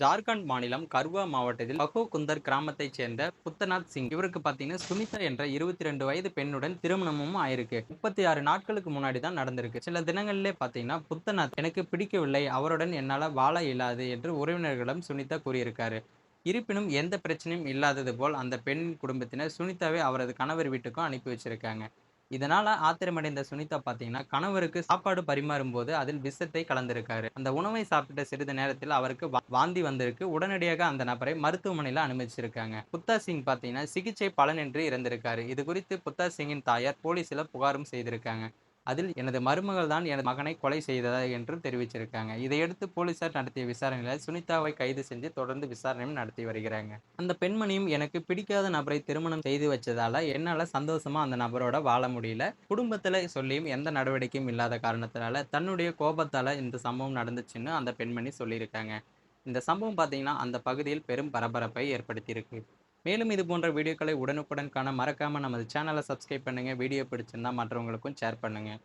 ஜார்க்கண்ட் மாநிலம் கர்வா மாவட்டத்தில் பகோ குந்தர் கிராமத்தைச் சேர்ந்த புத்தநாத் சிங். இவருக்கு பார்த்தீங்கன்னா சுனிதா என்ற இருபத்தி ரெண்டு வயது பெண்ணுடன் திருமணமும் ஆயிருக்கு. முப்பத்தி ஆறு நாட்களுக்கு முன்னாடி தான் நடந்திருக்கு. சில தினங்களிலே பார்த்தீங்கன்னா புத்தநாத் எனக்கு பிடிக்கவில்லை. அவருடன் என்னால் வாழ இயலாது என்று உறவினர்களிடம் சுனிதா கூறியிருக்காரு. இருப்பினும் எந்த பிரச்சனையும் இல்லாதது போல் அந்த பெண்ணின் குடும்பத்தினர் சுனிதாவை அவரது கணவர் வீட்டுக்கும் அனுப்பி வச்சிருக்காங்க. இதனால ஆத்திரமடைந்த சுனிதா பார்த்தீங்கன்னா கணவருக்கு சாப்பாடு பரிமாறும் போது அதில் விஷத்தை கலந்திருக்காரு. அந்த உணவை சாப்பிட்ட சிறிது நேரத்தில் அவருக்கு வா- வாந்தி வந்திருக்கு. உடனடியாக அந்த நபரை மருத்துவமனையில் அனுமதிச்சிருக்காங்க. புத்தா சிங் பார்த்தீங்கன்னா சிகிச்சை பலனின்றி இறந்திருக்காரு. இது குறித்து புத்தா சிங்கின் தாயார் போலீஸில் புகாரும் செய்திருக்காங்க. அதில் எனது மருமகள் தான் எனது மகனை கொலை செய்ததா என்று தெரிவிச்சிருக்காங்க. இதையடுத்து போலீசார் நடத்திய விசாரணையில் சுனிதாவை கைது செஞ்சு தொடர்ந்து விசாரணையும் நடத்தி வருகிறாங்க. அந்த பெண்மணியும் எனக்கு பிடிக்காத நபரை திருமணம் செய்து வச்சதால என்னால் சந்தோஷமா அந்த நபரோட வாழ முடியல. குடும்பத்தில் சொல்லியும் எந்த நடவடிக்கையும் இல்லாத காரணத்தினால தன்னுடைய கோபத்தால் இந்த சம்பவம் நடந்துச்சுன்னு அந்த பெண்மணி சொல்லியிருக்காங்க. இந்த சம்பவம் பார்த்தீங்கன்னா அந்த பகுதியில் பெரும் பரபரப்பை ஏற்படுத்தியிருக்கு. மேலும் இது போன்ற வீடியோக்களை உடனுக்குடன் காண மறக்காமல் நமது சேனலை சப்ஸ்கிரைப் பண்ணுங்க. வீடியோ பிடிச்சிருந்தா மற்றவங்களுக்கும் ஷேர் பண்ணுங்கள்